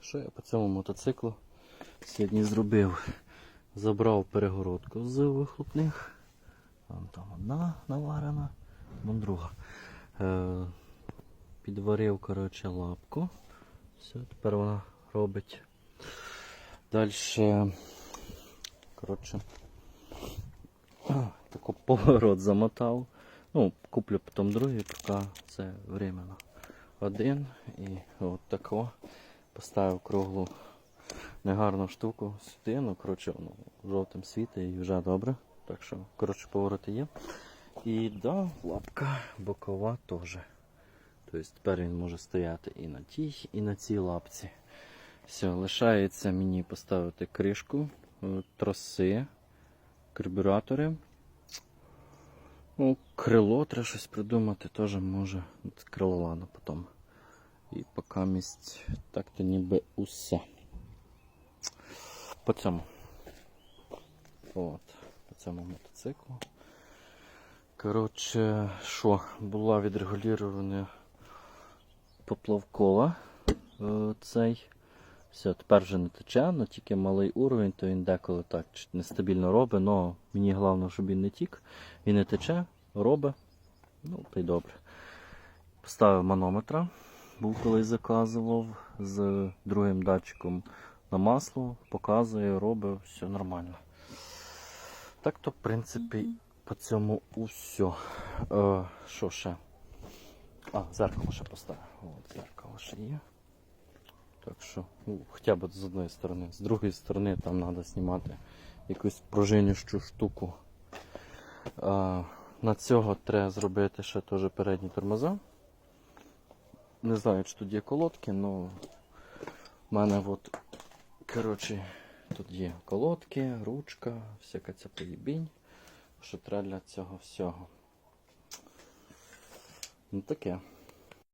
Що я по цьому мотоциклу сьогодні зробив? Забрав перегородку з вихлопних. Вон там одна наварена, вон друга. Е, підварив коротше, лапку. Все, тепер вона робить. Далі. Коротше. Тако поворот замотав. Ну, куплю потім другий, поки це временно. Один і от тако поставив круглу негарну штуку сюди. Ну, коротше, воно жовтим світить і вже добре. Так що, коротше, повороти є. І да, лапка бокова теж. Тобто тепер він може стояти і на тій, і на цій лапці. Все, лишається мені поставити кришку, е, троси, карбюратори. Ну, крило треба щось придумати, теж може. Крило ладно потім. Місць так то ніби усе. По цьому. От, по цьому мотоциклу. Коротше, що, була відрегулювана поплавкова е, цей. Все, тепер вже не тече, але тільки малий уровень, то він деколи так нестабільно робить, але мені головне, щоб він не тік. Він не тече, робить. Ну, та й добре. Поставив манометра, був колись заказував з другим датчиком на масло, показує, робить, все нормально. Так то, в принципі, по цьому усе. Е, що ще? А, зеркало ще поставив. От, зеркало ще є. Так що, ну, хоча б з одної сторони. З другої сторони там треба знімати якусь пружинющу штуку. А, на цього треба зробити ще теж передні тормоза. Не знаю, чи тут є колодки, але в мене от, коротше, тут є колодки, ручка, всяка ця поїбінь, треба для цього всього. Ну таке.